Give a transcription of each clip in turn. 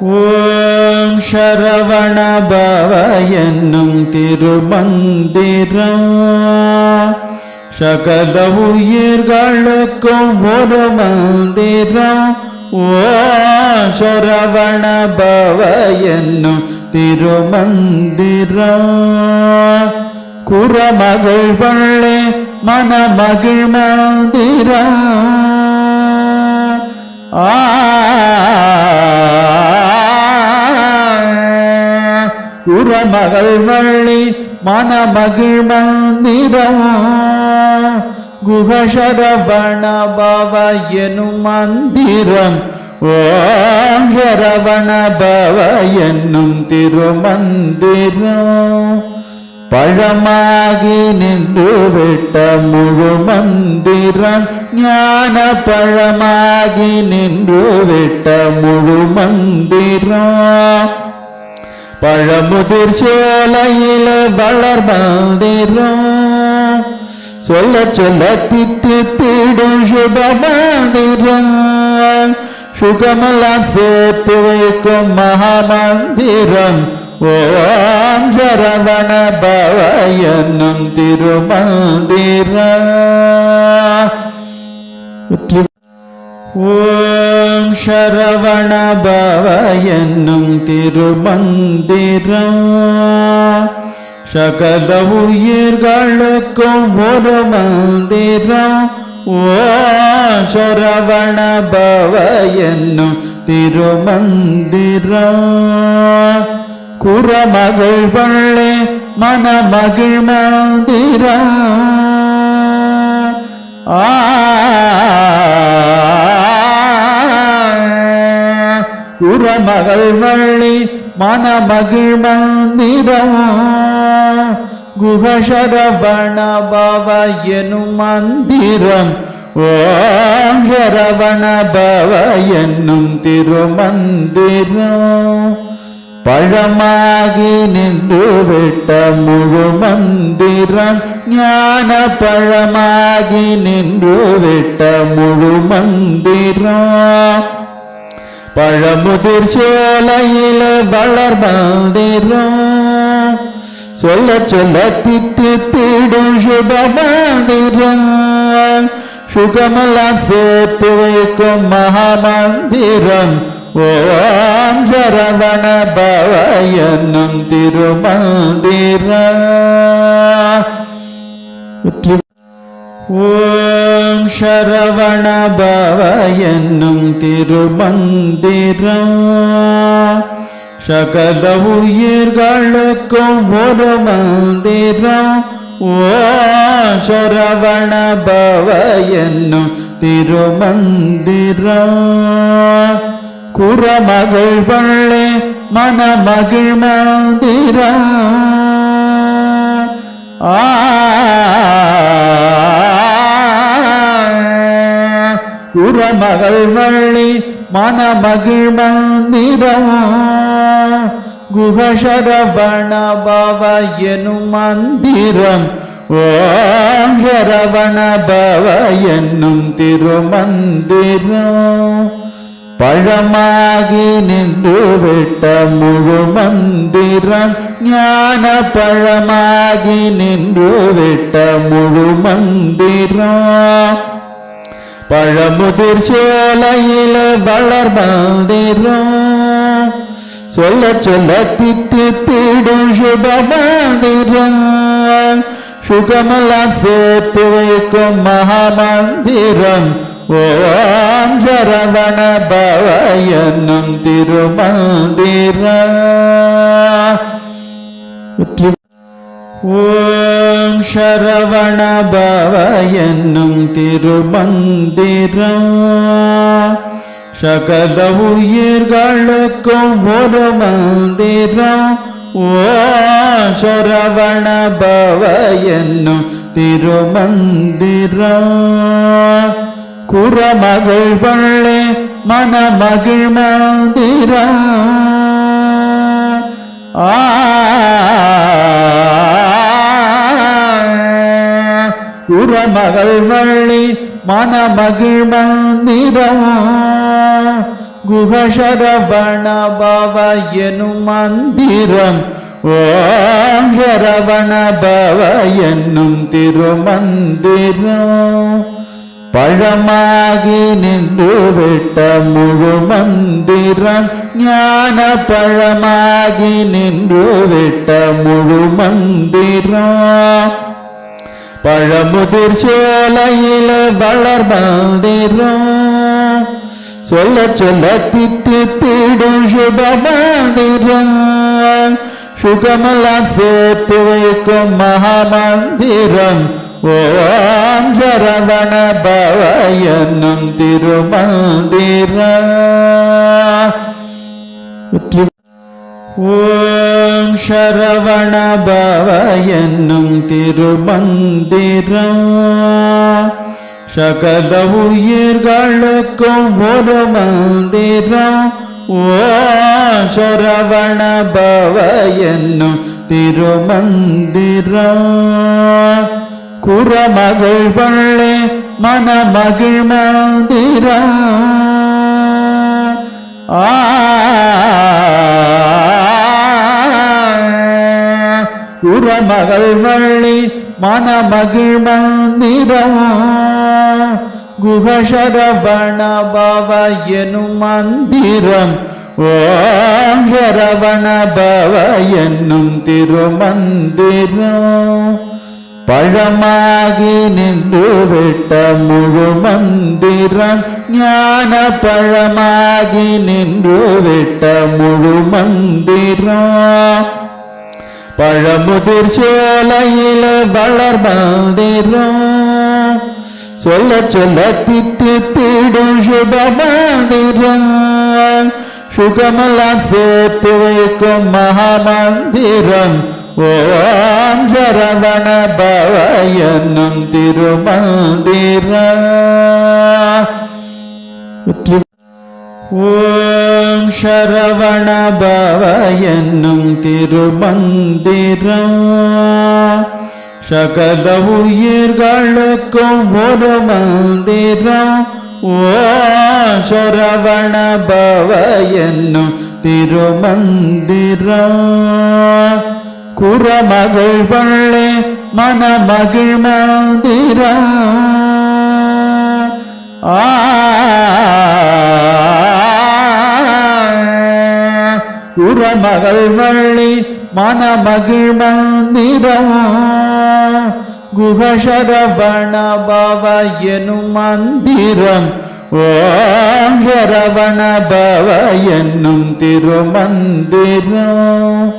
ஓம் சரவண என்னும் திருமந்திரம். சகல உயிர்களுக்கும் ஒரு மந்திரம். ஓம் சரவண என்னும் திருமந்திரம். குரமகள் பள்ளி மனமகிழ் மந்திரம் ஆ குரமகள் வள்ளி மனமகிழ் மந்திரம் குகசரவண பவ எனும் மந்திரம் ஓம் சரவண பவ என்னும் திருமந்திரம். பழமாகி நின்று விட்ட முழு மந்திரம் ஞான பழமாகி நின்று விட்ட முழு மந்திரம் பழமுதிர் சோலையில வளர் மந்திரம் சொல்ல சொல்ல தித்து திடும் சுப மந்திரம் சுகமெல்லாம் சேர்த்து வைக்கும் மகாமந்திரம் ஓம் சரவண பவ என்னும் திருமந்திரம் ஓம் சரவண பவ என்னும் திருமந்திரம் சகல உயிர்களுக்கும் ஒரு மந்திரம் ஓம் சரவண பவ என்னும் திருமந்திரம் குரமகள் பள்ளி மனமகிழ் மந்திரம் ஆ குரமகள் வள்ளி மனமகிழ் மந்திரம் குகசரவணபவ எனும் மந்திரம் ஓம் சரவணபவ என்னும் திருமந்திரம். பழமாகி நின்று விட்ட முழு மந்திரம். ஞான பழமாகி நின்று விட்ட முழு மந்திரம். பழமுதிர் சோலையில வளர் மந்திரம். சொல்ல சொல்ல தித்து தீடும் சுபமந்திரம் சுகமெல்லாம் சேர்த்து வைக்கும் மகாமந்திரம். ஓம் சரவண பவ என்னும் திருமந்திரம். ஓம் சரவண பவ என்னும் திருமந்திரம். சகல உயிர்களுக்கும் ஒரு மந்திரம் ஓம் சரவண பவ என்னும் திருமந்திரம் குரமகள் பள்ளி மனமகிழ் மந்திரம் ஆ குரமகள் வள்ளி மனமகிழ் மந்திரம் குகசரவண எனும் மந்திரம். ஓம் சரவணபவ என்னும் திருமந்திரம். பழமாகி நின்று விட்ட முழு மந்திரம். ஞான பழமாகி நின்று விட்ட முழு மந்திரம். பழமுதிர் சோலையில வளர் மந்திரம் சொல்ல சொல்ல தித்தி தீடும் சுப மந்திரம் சுகமெல்லாம் சேர்த்து வைக்கும் மகாமந்திரம். ஓம் சரவண பவ என்னும் திருமந்திரம் ஓம் சரவண என்னும் திருமந்திரம். சகல உயிர்களுக்கும் ஒரு மந்திரம். ஓம் சரவண என்னும் திருமந்திரம். குரமகள் பள்ளி மனமகிழ் மந்திரம் ஆ குரமகள் வள்ளி மனமகிழ் மந்திரம் குஹசரவண பவ எனும் மந்திரம் ஓம் சரவண பவ என்னும் திருமந்திரம். பழமாகி நின்று விட்ட முழு மந்திரம் ஞான பழமாகி நின்று விட்ட முழு மந்திரம். பழமுதிர் சோலையில வளர் மந்திரம். சொல்ல சொல்ல தித்தி தீடும் சுப மந்திரம். சுகமெல்லாம் சேர்த்து வைக்கும் மகாமந்திரம் ஓம் சரவண பவ என்னும் திருமந்திரம் ஓம் சரவண பவ என்னும் திருமந்திரம் சகல உயிர்களுக்கும் ஒரு மந்திரம் ஓம் சரவண பவ என்னும் திருமந்திரம் குரமகள் பள்ளே மனமகிழ் மந்திரம் ஆ. உரமகள் வள்ளி மனமகிழ் மந்திரம் குஹசரவண பவ எனும் மந்திரம் ஓம் சரவண பவ என்னும் திருமந்திரம். பழமாகி நின்று விட்ட முழு மந்திரம் ஞான பழமாகி நின்று விட்ட முழு மந்திரம் பழமுதிர் சோலையில வளர் மந்திரம். சுகமெல்லாம் சேர்த்து வைக்கும் மகாமந்திரம். ஓம் சரவண பவ என்னும் திருமந்திரம். ஓம் சரவண பவ என்னும் திருமந்திரம். சகல உயிர்களுக்கும் ஒரு மந்திரம். ஓ சரவண பவ என்னும் திருமந்திரம் குரமகள் பள்ளே மனமகிழ் மந்திரம் ஆ உரமகள் வள்ளி மனமகிழ் எனும் மந்திரம் ஓம் சரவணபவ என்னும் திருமந்திரம்.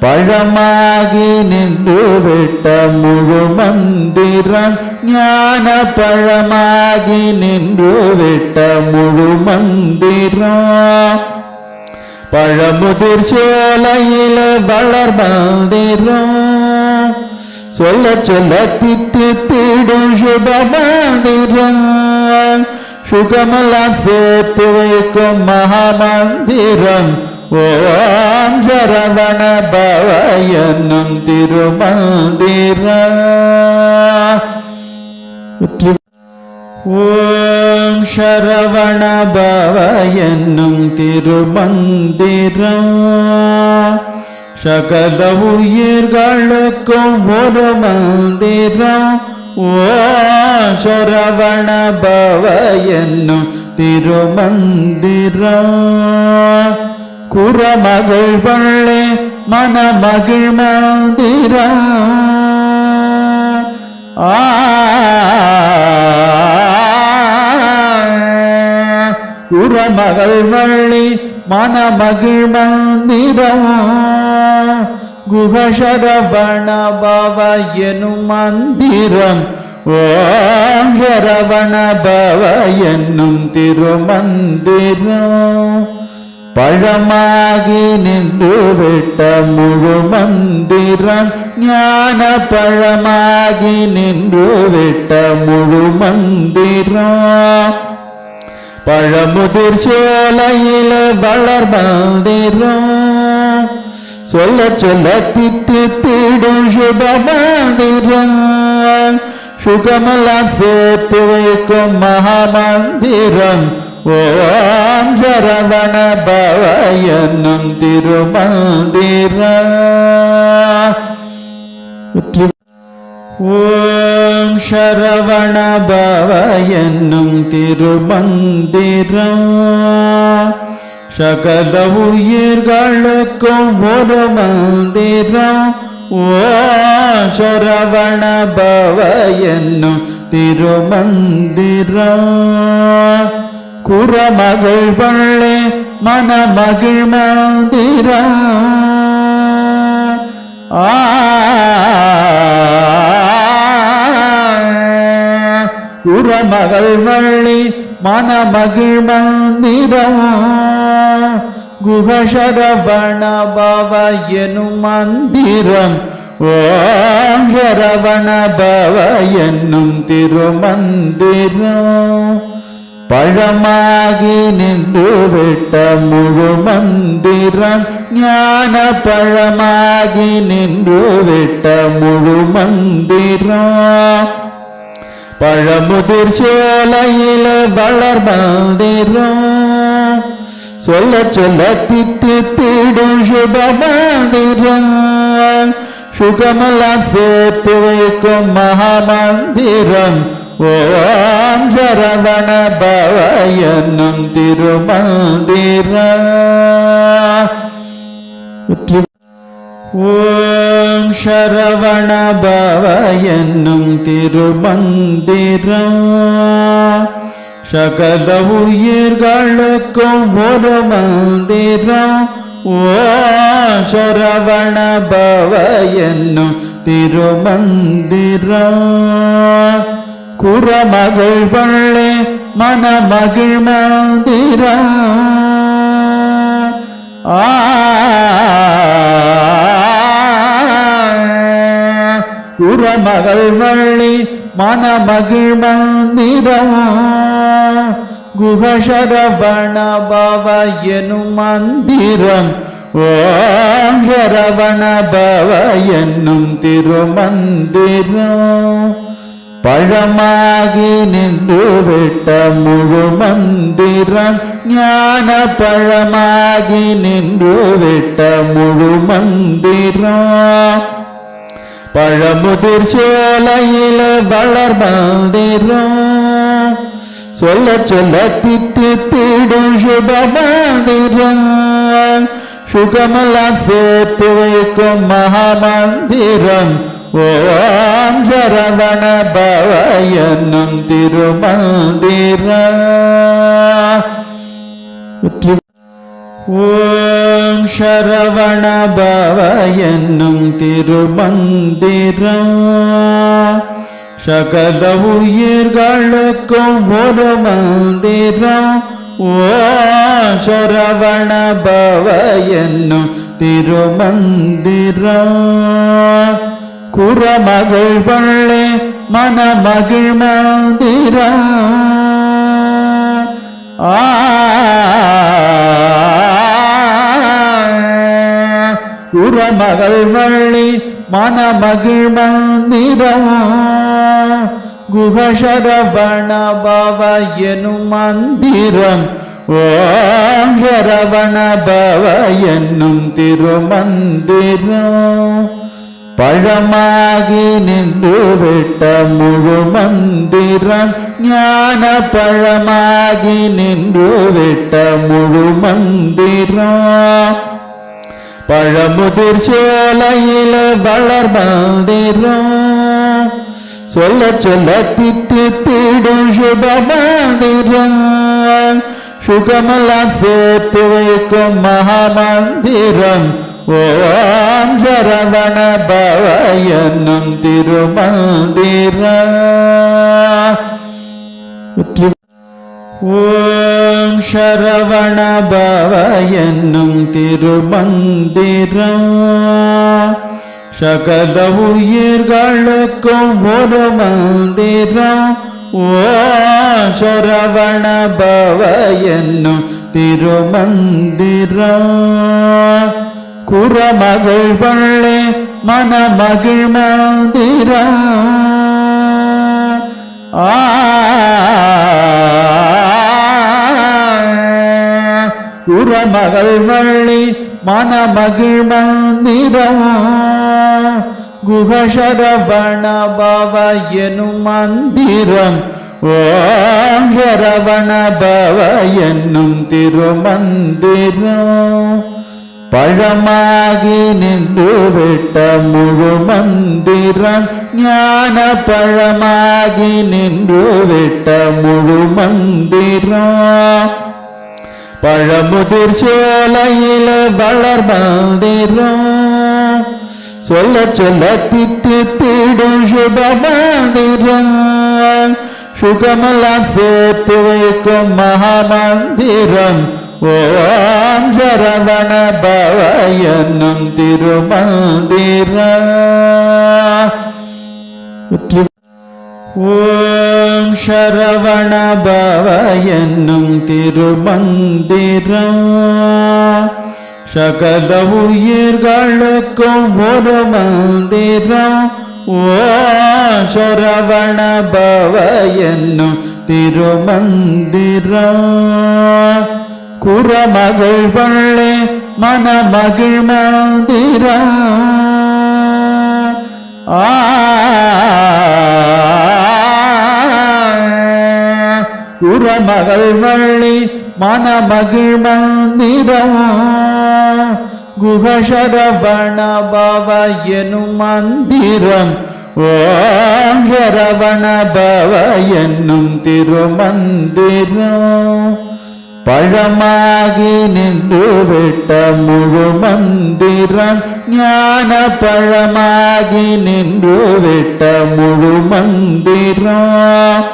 பழமாகி நின்று விட்ட முழு மந்திரம். ஞான பழமாகி நின்று விட்ட முழு மந்திரம். பழமுதிர் சோலையில் வளர் மந்திரம். சொல்ல சொல்ல தித்து தீடும் சுபமந்திரம். சுகமெல்லாம் சேர்த்து வைக்கும் மகாமந்திரம். ஓம் சரவண பவ என்னும் திருமந்திரம் ஓம் சரவண பவ என்னும் திருமந்திரம். சகல உயிர்களுக்கும் ஒரு மந்திரம் ஓ சரவண பவ என்னும் திருமந்திரம் குரமகள் பள்ளே மனமகிழ் மந்திரம் ஆ உரமகள் வள்ளி மனமகிழ் மந்திரம் குஹசரவண எனும் மந்திரம் ஓம் சரவணபவ என்னும் திருமந்திரம் பழமாகி நின்று விட்ட முழு மந்திரம் ஞான பழமாகி நின்று விட்ட முழு மந்திரம் பழமுதிர் சோலையில வளர் மந்திரம் சொல்ல சொல்ல தித்து தீடும் சுப மந்திரம் சுகமெல்லாம் சேர்த்து வைக்கும் மகாமந்திரம். ஓம் சரவண பவ என்னும் திருமந்திர ஓம் சரவண பவ என்னும் திருமந்திரம். சகல உயிர்களுக்கும் ஒரு மந்திரம். ஓ சரவண பவ என்னும் திருமந்திரம். குறமகள் பள்ளி மனமகிழ் மந்திரம். ஆ குரமகள் வள்ளி மனமகிழ் மந்திரம் குகசரவணபவ எனும் மந்திரம் ஓம் சரவணபவ என்னும் திருமந்திரம் பழமாகி நின்று விட்ட முழு மந்திரம் ஞான பழமாகி நின்று விட்ட முழு மந்திரம் பழமுதிர் சோலையில வளர் மந்திரம் சொல்ல சொல்ல தித்து தீடும் சுப மந்திரம் சுகமெல்லாம் சேர்த்து வைக்கும் மகாமந்திரம். ஓம் சரவண பவ என்னும் திருமந்திரம் ஓம் சரவண என்னும் திருமந்திரம். சகல உயிர்களுக்கும் ஒரு மந்திரம். ஓம் சரவண என்னும் திருமந்திரம். குரமகள் பள்ளி மனமகிழ் மந்திரம் குரமகள் வள்ளி மனமகிழ் மந்திரம் குகசரவண பவ எனும் மந்திரம் ஓம் சரவண பவ என்னும் திருமந்திரம். பழமாகி நின்று விட்ட முழு மந்திரம் ஞான பழமாகி நின்று விட்ட முழு மந்திரம். பழமுதிர் சோலையில வளர் மந்திரம். சொல்ல சொல்ல தித்து திடும் சுப மந்திரம். சுகமெல்லாம் சேர்த்து வைக்கும் மகாமந்திரம் ஓம் சரவண பவ என்னும் திருமந்திரம் ஓம் சரவண பவ என்னும் திருமந்திரம் சகல உயிர்களுக்கும் ஒரு மந்திரம் ஓம் சரவண பவ என்னும் திருமந்திரம் குரமகள் பள்ளி மனமகிழ் மந்திர. ஆ. குரமகள் வள்ளி மனமகிழ் மந்திரம் குகசரவண பவ எனும் மந்திரம். ஓம் சரவண பவ என்னும் திருமந்திரம். பழமாகி நின்று விட்ட முழு மந்திரம் ஞான பழமாகி நின்று விட்ட முழு மந்திரம். பழமுதிர் சோலையில வளர் மந்திரம். சொல்ல சொல்ல தித்து திடும் சுப மந்திரம். சுகமெல்லாம் சேர்த்து வைக்கும் மகாமந்திரம் ஓம் சரவண பவ என்னும் திருமந்திரம் ஓம் சரவண பவ என்னும் திருமந்திரம் சகல உயிர்களுக்கும் ஒரு மந்திரம் ஓ சரவண பவ என்னும் திருமந்திரம் குரமகள் பள்ளி மனமகிழ் மந்திரம் ஆ குரமகள் வள்ளி மனமகிழ் எனும் மந்திரம் ஓம் சரவண என்னும் திருமந்திரம் பழமாகி நின்று விட்ட முழு மந்திரம் ஞான பழமாகி நின்று விட்ட முழு மந்திரம் பழமுதிர் சோலையில் வளர் மந்திரம் சொல்ல சொல்ல தித்து தீடும் சுபமந்திரம். சுகமெல்லாம் சேர்த்து வைக்கும் மகாமந்திரம். ஓம் சரவண பவ என்னும் திருமந்திரம் ஓம் சரவண பவ என்னும் திருமந்திரம். சகல உயிர்களுக்கும் ஒரு மந்திரம் ஓ சரவண பவ என்னும் திருமந்திரம். குரமகள் வள்ளே மனமகிழ் மந்திரம். ஆ குரமகள் வள்ளி மனமகிழ் மந்திரம் குகசரவணபவ எனும் மந்திரம் ஓம் சரவணபவ என்னும் திருமந்திரம் பழமாகி நின்று விட்ட முழு மந்திரம் ஞான பழமாகி நின்று விட்ட முழு மந்திரம்.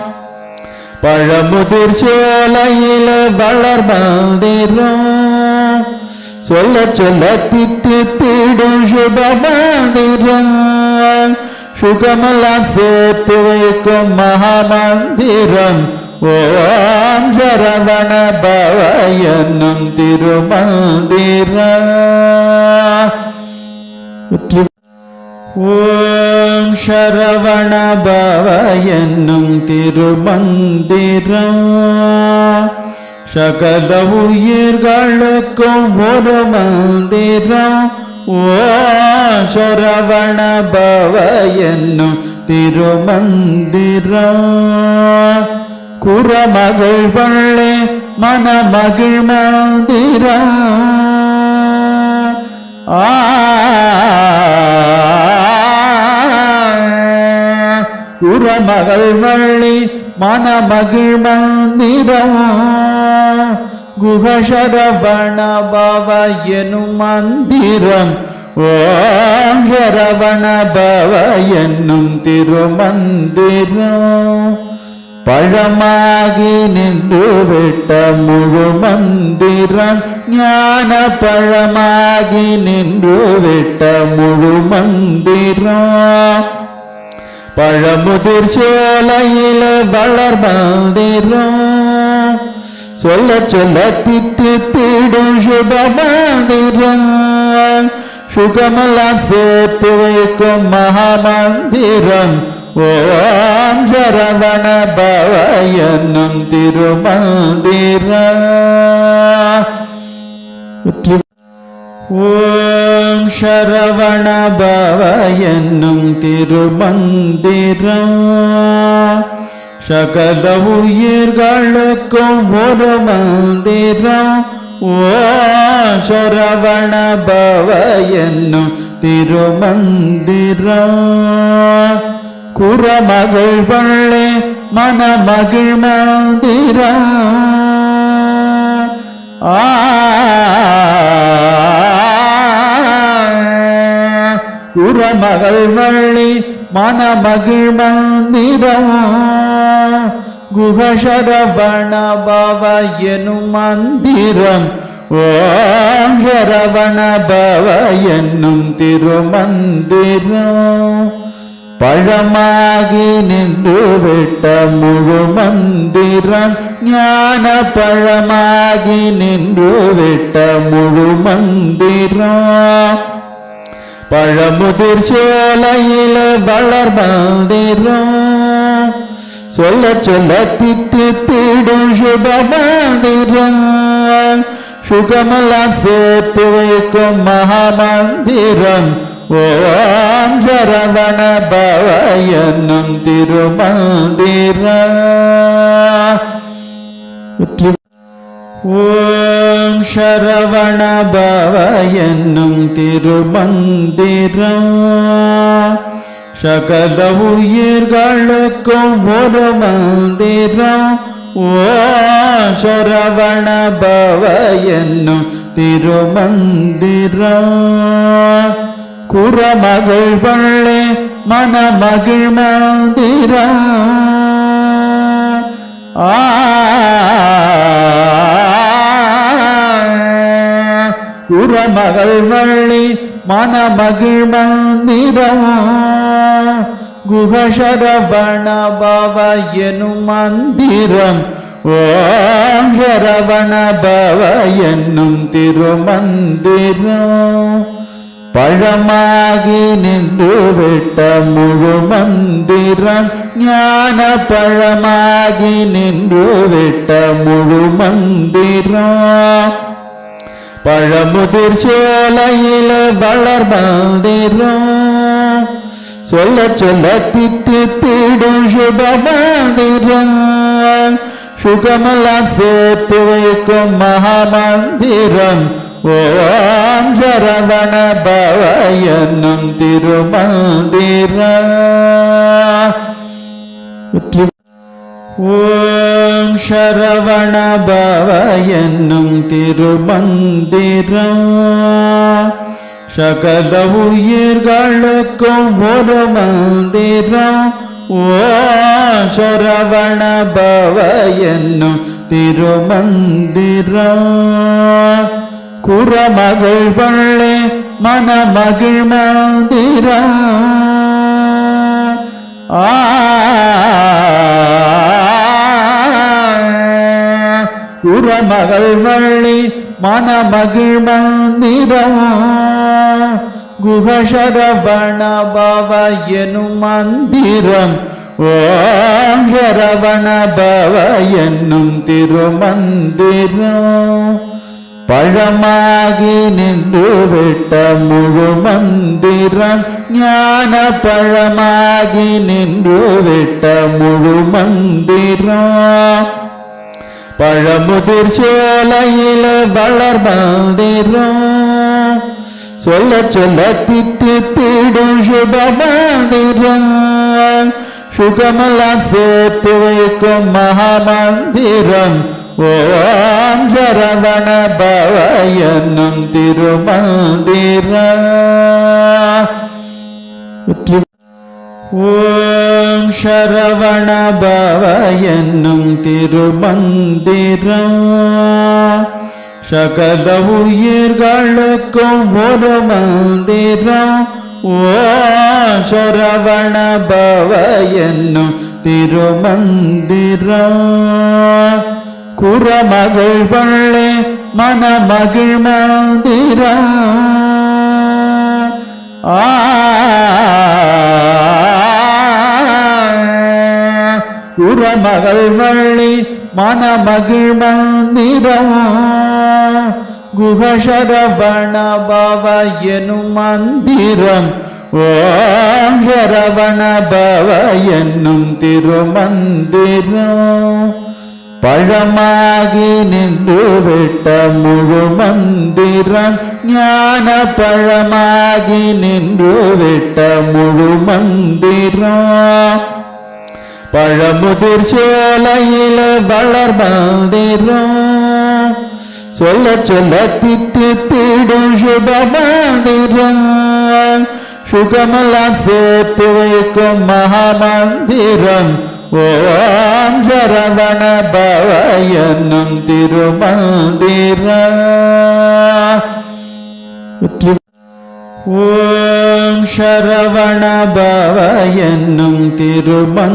பழமுதிர் சோலையில வளர் மந்திரம் சொல்ல சொல்ல தித்தி தீடும் சுப மந்திரம் சுகமெல்லாம் சேர்த்து வைக்கும் மகாமந்திரம். ஓம் சரவண பவ என்னும் திருமந்திரம். ஓம் சரவண பவ என்னும் திருமந்திரம். சகல உயிர்களுக்கும் ஒரு மந்திரம். ஓம் சரவண பவ என்னும் திருமந்திரம். குரமகள் பள்ளி மனமகிழ் மந்திரம். ஆ குரமகள் வள்ளி மனமகிழ் மந்திரம் குகசரவணபவ எனும் மந்திரம் ஓம் சரவணபவ என்னும் திருமந்திரம் பழமாகி நின்று விட்ட முழு மந்திரம் ஞான பழமாகி நின்று விட்ட முழு மந்திரம் பழமுதிர் சோலையில வளர் மந்திரம் சொல்ல சொல்ல தித்தி தீடும் சுப மந்திரம் சுகமெல்லாம் சேர்த்து வைக்கும் மகாமந்திரம். ஓம் சரவண பவ என்னும் திருமந்திரம் ஓம் சரவண பவ என்னும் திருமந்திரம். சகல உயிர்களுக்கும் ஒரு மந்திரம். ஓம் சரவண பவ என்னும் திருமந்திரம். குறமகள் வள்ளே மனமகிழ் மந்திரம். ஆ குரமகள் வள்ளி மனமகிழ் மந்திரம் குகசரவண பவ எனும் மந்திரம் ஓம் சரவணபவ என்னும் திருமந்திரம். பழமாகி நின்று விட்ட முழு மந்திரம் ஞான பழமாகி நின்று விட்ட முழு மந்திரம். பழமுதிர் சோலையில வளர் மந்திரம். சொல்ல சொல்ல தித்து திடும் சுப மந்திரம். சுகமெல்லாம் சேர்த்து வைக்கும் மகாமந்திரம் ஓம் சரவண பவ என்னும் திருமந்திரம் ஓம் சரவண பவ என்னும் திருமந்திரம் சகல உயிர்களுக்கும் ஒரு மந்திரம் சொரவண பவ என்னும் திருமந்திரம். குறமகள் வள்ளே மனமகிழ் மந்திரம். ஆ. குறமகள் வள்ளி மனமகிழ் மந்திரம். குகசரவண எனும் மந்திரம் ஓம் சரவணபவ என்னும் திருமந்திரம். பழமாகி நின்று விட்ட முழு மந்திரம் ஞான பழமாகி நின்று விட்ட முழு மந்திரம் பழமுதிர் சோலையில் வளர் மந்திரம் சொல்ல சொல்ல தித்து தீடும் சுபமந்திரம். சுகமெல்லாம் சேர்த்து வைக்கும் மகாமந்திரம். ஓம் சரவண பவ என்னும் திருமந்திரம். ஓம் சரவண பவ என்னும் திருமந்திரம். சகல உயிர்களுக்கும் ஒரு மந்திரம் ஓ சரவண பவ என்னும் திருமந்திரம் குரமகள் வள்ளே மனமகிழ் மந்திரம் ஆ. குரமகள் வள்ளி மனமகிழ் மந்திரம் குகசரவண எனும் மந்திரம் ஓம் சரவணபவ என்னும் திருமந்திரம் பழமாகி நின்று விட்ட முழு மந்திரம் ஞான பழமாகி நின்று விட்ட முழு மந்திரம் பழமுதிர் சோலையில வளர் மந்திரம் சொல்ல சொல்ல தித்து தீடும் சுப மந்திரம் சுகமெல்லாம் சேர்த்து வைக்கும் மகாமந்திரம். ஓம் சரவண பவ என்னும் திருமந்திரம். ஓம் சரவண என்னும் திருமந்திரம். சகல உயிர்களுக்கும் ஒரு மந்திரம். ஓம் சரவண என்னும் திருமந்திரம். குரமகள் வள்ளே மனமகிழ் மந்திரம். ஆ குரமகள் வள்ளி மனமகிழ் மந்திரம். குகசரவண பவ எனும் மந்திரம். ஓம் சரவணபவ என்னும் திருமந்திரம். பழமாகி நின்று விட்ட முழு மந்திரம். ஞான பழமாகி நின்று விட்ட முழு மந்திரம். பழமுதிர் சோலையில வளர் மந்திரம் சொல்ல சொல்ல தித்து தீடும் சுப மந்திரம் சுகமெல்லாம் சேர்த்து வைக்கும் மகாமந்திரம் ஓம் சரவண பவ என்னும் திருமந்திரம். ஓம் சரவண என்னும் திருமந்திரம்.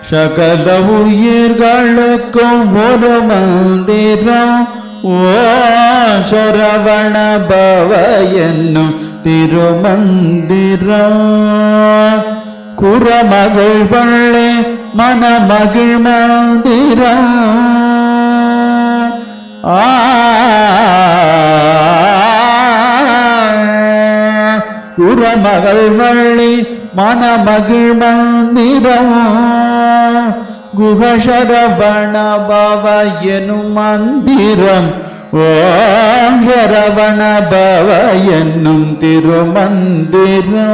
சகல உயிர்களுக்கும் ஒரு மந்திரம். ஓம் சரவண என்னும் திருமந்திரம். குரமகள் பள்ளி மனமகிழ் மந்திரம். ஆ உறமகள் வள்ளி மனமகிழ் மந்திரம் குகசரவணபவ எனும் மந்திரம் ஓம் சரவணபவ என்னும் திருமந்திரம்.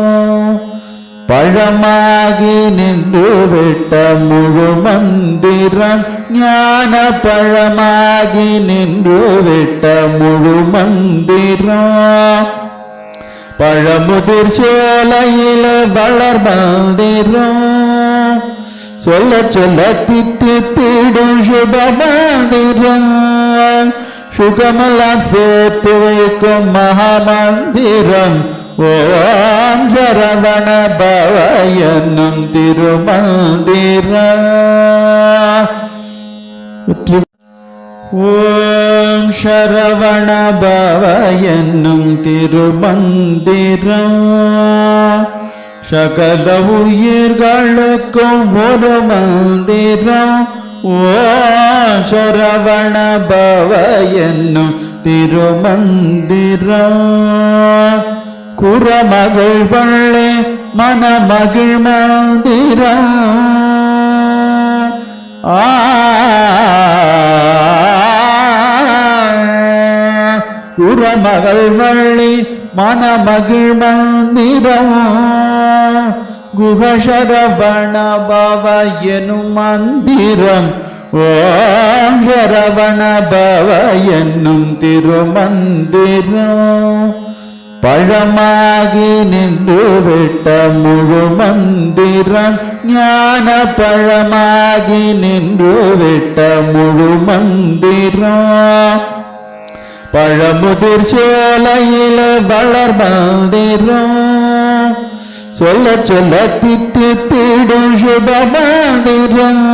பழமாகி நின்று விட்ட முழு மந்திரம் ஞான பழமாகி நின்று விட்ட முழு மந்திரம் பழமுதிர் சோலையில வளர் மந்திரம் சொல்ல சொல்ல தித்து தீடும் சுப மந்திரம் சுகமெல்லாம் சேர்த்து வைக்கும் மகாமந்திரம். ஓம் சரவண பவ என்னும் திருமந்திரம். வெற்றி ஓம் சரவண என்னும் திருமந்திரம். சகல உயிர்களுக்கும் ஒரு மந்திரம். ஓம் சரவண என்னும் திருமந்திரம். குறமகள் வள்ளே மனமகிழ் மந்திரம். ஆ வள்ளி மனமகிழ் மந்திரம் குகசரவண பவ எனும் மந்திரம் ஓம் சரவண பவ என்னும் திருமந்திரம். பழமாகி நின்று விட்ட முழு மந்திரம் ஞான பழமாகி நின்று விட்ட முழு மந்திரம். பழமுதிர் சோலையில வளர் மந்திரம். சொல்ல சொல்ல தித்து திடும் சுப மந்திரம்.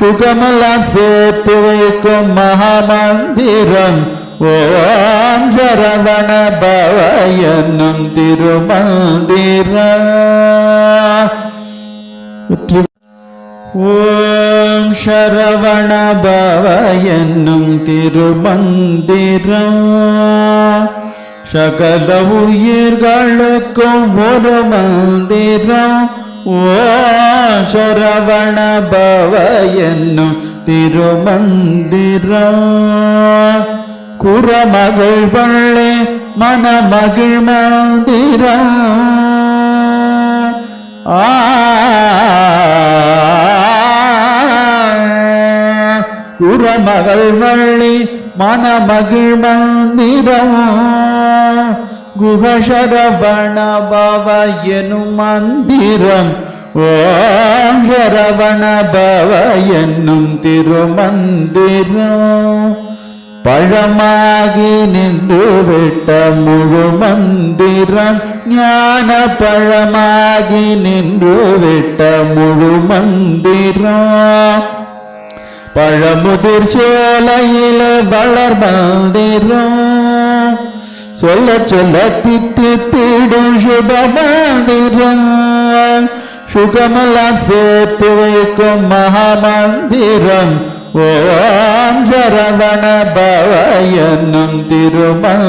சுகமெல்லாம் சேர்த்து வைக்கும் மகாமந்திரம் ஓம் சரவண பவ என்னும் திருமந்திரம் ஓம் சரவண பவ என்னும் திருமந்திரம் சகல உயிர்களுக்கும் ஒரு மந்திரம் ஓம் சரவண பவ என்னும் திருமந்திரம் குரமகள் வள்ளே மனமகிழ் மந்திர. ஆ. உறமகள் வள்ளி மனமகிழ் மந்திரம் குகசரவண பவ எனும் மந்திரம். ஓம் சரவண பவ என்னும் திருமந்திரம். பழமாகி நின்று விட்ட முழு மந்திரம் ஞான பழமாகி நின்று விட்ட முழு மந்திரம் பழமுதிர் சோலையில வளர் மந்திரம். சொல்ல சுகமெல்லாம் சேர்த்து வைக்கும் மகாமந்திரம். ஓம் சரவண பவ என்னும் திருமந்திரம்